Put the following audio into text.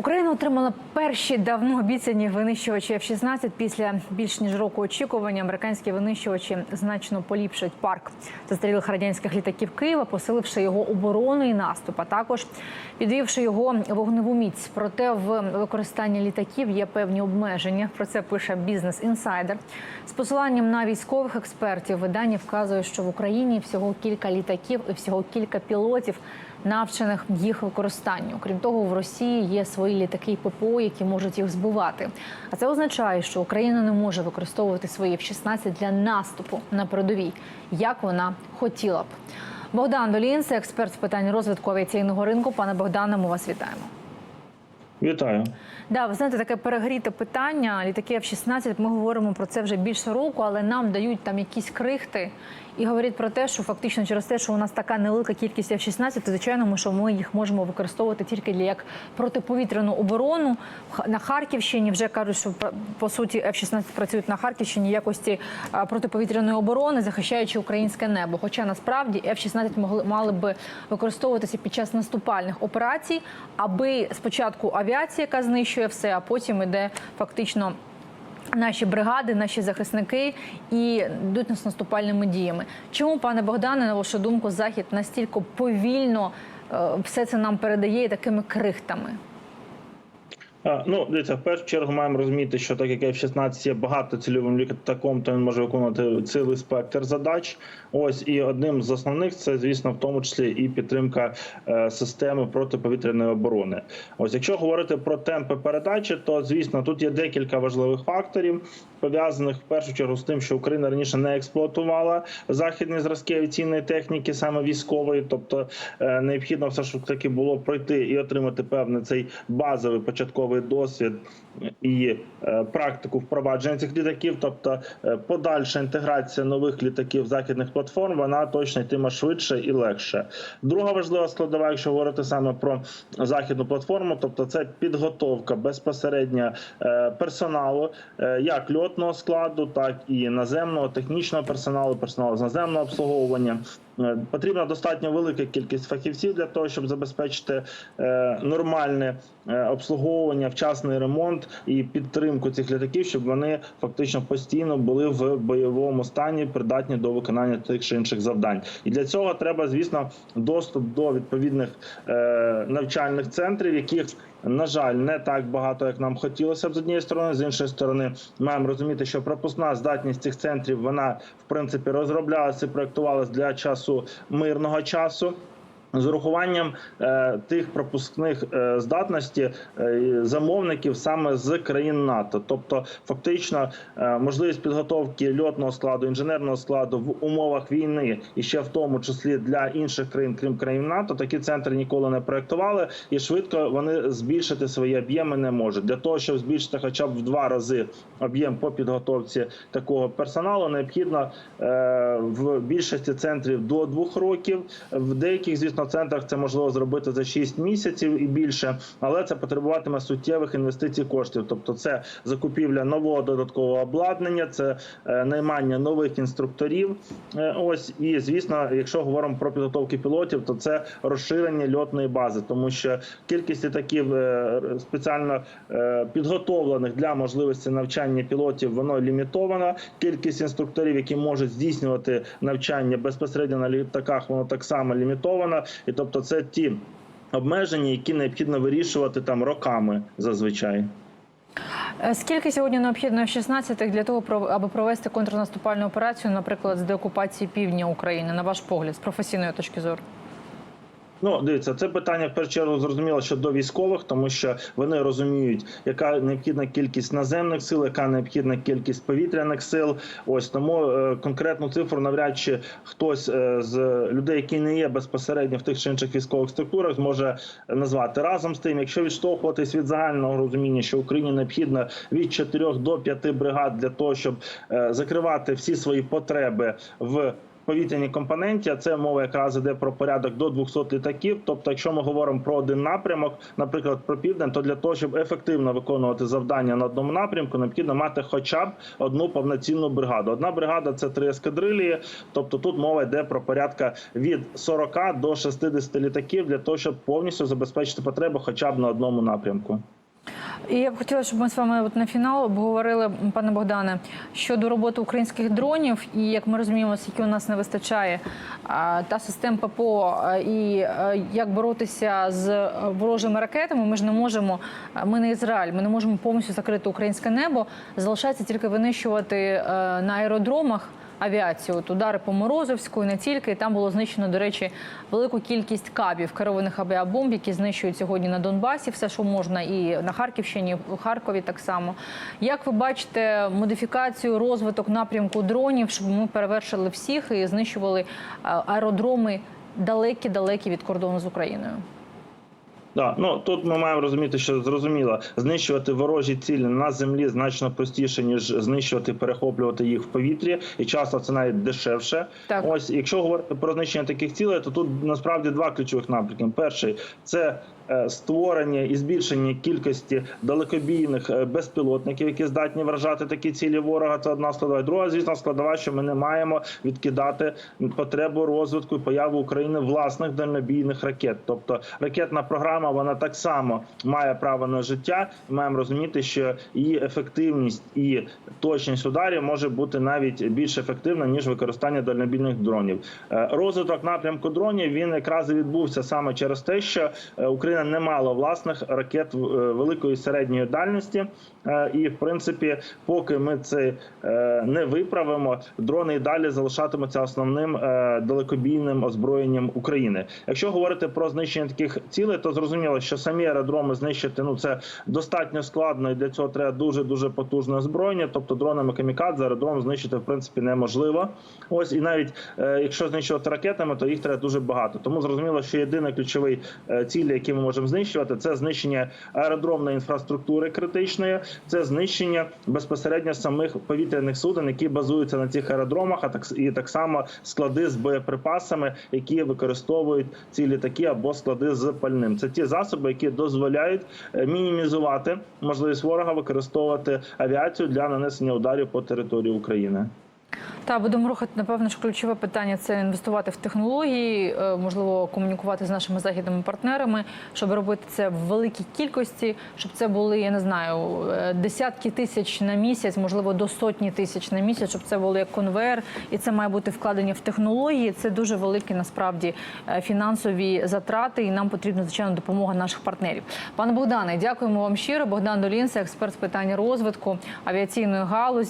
Україна отримала перші давно обіцяні винищувачі F-16 після більш ніж року очікування. Американські винищувачі значно поліпшать парк застарілих радянських літаків Києва, посиливши його оборону і наступ, а також підвівши його вогневу міць. Проте в використанні літаків є певні обмеження. Про це пише бізнес інсайдер. З посиланням на військових експертів видання вказує, що в Україні всього кілька літаків і всього кілька пілотів навчених їх використанню. Крім того, в Росії є свої літаки ППО, які можуть їх збивати. А це означає, що Україна не може використовувати свої F-16 для наступу на передовій, як вона хотіла б. Богдан Долінс, експерт з питань розвитку авіаційного ринку. Пане Богдане, ми вас вітаємо. Вітаю. Да, ви знаєте, таке перегріте питання. Літаки F-16, Ми говоримо про це вже більше року, але нам дають там якісь крихти і говорять про те, що фактично через те, що у нас така невелика кількість F-16, то звичайно, що ми їх можемо використовувати тільки для як протиповітряну оборону на Харківщині. Вже кажуть, що по- суті F-16 працюють на Харківщині якості протиповітряної оборони, захищаючи українське небо. Хоча насправді F-16 могли мали би використовуватися під час наступальних операцій, аби спочатку авіація, яка знищує все, а потім іде фактично. Наші бригади, наші захисники і йдуть з наступальними діями. Чому, пане Богдане, на вашу думку, захід настільки повільно е, все це нам передає такими крихтами? Ну, дивіться, в першу чергу маємо розуміти, що так як F-16 є багатоцільовим літаком, то він може виконувати цілий спектр задач. Ось і одним з основних це, звісно, в тому числі і підтримка е, системи протиповітряної оборони. Ось, якщо говорити про темпи передачі, то звісно тут є декілька важливих факторів, пов'язаних в першу чергу з тим, що Україна раніше не експлуатувала західні зразки авіаційної техніки, саме військової, тобто е, необхідно все ж таки було пройти і отримати певний цей базовий початковий досвід і е, практику впровадження цих літаків, тобто е, подальша інтеграція нових літаків західних платформ, вона точно йтиме швидше і легше. Друга важлива складова, якщо говорити саме про західну платформу, тобто це підготовка безпосередньо е, персоналу, як льотного складу, так і наземного технічного персоналу, персоналу з наземного обслуговування. Е, Потрібна достатньо велика кількість фахівців для того, щоб забезпечити е, нормальне е, обслуговування, вчасний ремонт і підтримку цих літаків, щоб вони фактично постійно були в бойовому стані, придатні до виконання тих чи інших завдань. І для цього треба, звісно, доступ до відповідних навчальних центрів, яких на жаль, не так багато, як нам хотілося б з однієї сторони. З іншої сторони, маємо розуміти, що пропускна здатність цих центрів вона в принципі розроблялася і проектувалася для часу мирного часу. З урахуванням е, тих пропускних е, здатностей е, замовників саме з країн НАТО, тобто фактично е, можливість підготовки льотного складу, інженерного складу в умовах війни і ще в тому числі для інших країн, крім країн НАТО, такі центри ніколи не проектували, і швидко вони збільшити свої об'єми не можуть. Для того щоб збільшити, хоча б в два рази об'єм по підготовці такого персоналу, необхідно е, в більшості центрів до двох років. В деяких, звісно, центрах це можливо зробити за 6 місяців і більше, але це потребуватиме суттєвих інвестицій коштів. Тобто, це закупівля нового додаткового обладнання, це е, наймання нових інструкторів. Е, Ось і звісно, якщо говоримо про підготовки пілотів, то це розширення льотної бази, тому що кількість літаків е, спеціально підготовлених для можливості навчання пілотів, воно лімітовано. Кількість інструкторів, які можуть здійснювати навчання безпосередньо на літаках, воно так само лімітовано. І тобто, це ті обмеження, які необхідно вирішувати там роками зазвичай. Е, Скільки сьогодні необхідно F-16 для того, аби провести контрнаступальну операцію, наприклад, з деокупації півдня України, на ваш погляд, з професійної точки зору? Ну, дивіться, це питання в першу чергу зрозуміло, що до військових, тому що вони розуміють, яка необхідна кількість наземних сил, яка необхідна кількість повітряних сил. Ось тому е, конкретну цифру навряд чи хтось е, з людей, які не є безпосередньо в тих чи інших військових структурах, зможе назвати разом з тим, якщо відштовхуватись від загального розуміння, що Україні необхідно від 4 до 5 бригад для того, щоб е, закривати всі свої потреби в повітряній компоненті. А це мова якраз іде про порядок до 200 літаків. Тобто, якщо ми говоримо про один напрямок, наприклад, про південь, то для того, щоб ефективно виконувати завдання на одному напрямку, необхідно мати хоча б одну повноцінну бригаду. Одна бригада це три ескадрилії. Тобто тут мова йде про порядка від 40 до 60 літаків для того, щоб повністю забезпечити потреби хоча б на одному напрямку. І я б хотіла, щоб ми з вами от на фінал обговорили, пане Богдане, щодо роботи українських дронів, і як ми розуміємо, скільки у нас не вистачає та систем ППО, і як боротися з е, ворожими ракетами. Ми ж не можемо. Ми не Ізраїль, ми не можемо повністю закрити українське небо. Залишається тільки винищувати е, на аеродромах. Авіацію, от удари по Морозовську і не тільки. І там було знищено, до речі, велику кількість кабів керованих авіабомб, які знищують сьогодні на Донбасі все, що можна, і на Харківщині, у Харкові так само. Як ви бачите модифікацію, розвиток напрямку дронів, щоб ми перевершили всіх і знищували е, аеродроми далекі-далекі від кордону з Україною? Да, ну тут ми маємо розуміти, що зрозуміло, знищувати ворожі цілі на землі значно простіше ніж знищувати, перехоплювати їх в повітрі, і часто це навіть дешевше. Так. Ось, якщо говорити про знищення таких цілей, то тут насправді два ключових напрямки. Перший це створення і збільшення кількості далекобійних е, безпілотників, які здатні вражати такі цілі ворога. Це одна складова. Друга, звісно, складова, що ми не маємо відкидати потребу розвитку і появу України власних дальнобійних ракет. Тобто ракетна програма вона так само має право на життя. Маємо розуміти, що її ефективність і точність ударів може бути навіть більш ефективна ніж використання дальнобійних дронів. Е, Розвиток напрямку дронів він якраз і відбувся саме через те, що е, Україна не мала власних ракет е, великої і середньої дальності. Е, І в принципі, поки ми це е, не виправимо, дрони і далі залишатимуться основним далекобійним озброєнням України. Якщо говорити про знищення таких цілей, то зрозуміло, що самі аеродроми знищити ну це достатньо складно, і для цього треба дуже дуже потужне озброєння. Тобто дронами камікадзе аеродром знищити в принципі неможливо. Ось і навіть якщо знищувати ракетами, то їх треба дуже багато. Тому зрозуміло, що єдиний ключовий ціль, який ми можемо знищувати, це знищення аеродромної інфраструктури критичної, це знищення безпосередньо самих повітряних суден, які базуються на цих аеродромах, а так і так само склади з боєприпасами, які використовують ці літаки або склади з пальним. Це ті засоби, які дозволяють е, мінімізувати можливість ворога використовувати авіацію для нанесення ударів по території України. Та будемо рухати, напевно, що ключове питання це інвестувати в технології, е, можливо, комунікувати з нашими західними партнерами, щоб робити це в великій кількості, щоб це були, я не знаю, е, десятки тисяч на місяць, можливо, до сотні тисяч на місяць, щоб це було як конвейер, і це має бути вкладення в технології. Це дуже великі насправді е, фінансові затрати, і нам потрібна звичайно допомога наших партнерів. Пане Богдане, дякуємо вам щиро. Богдан Долінце, експерт з питань розвитку авіаційної галузі.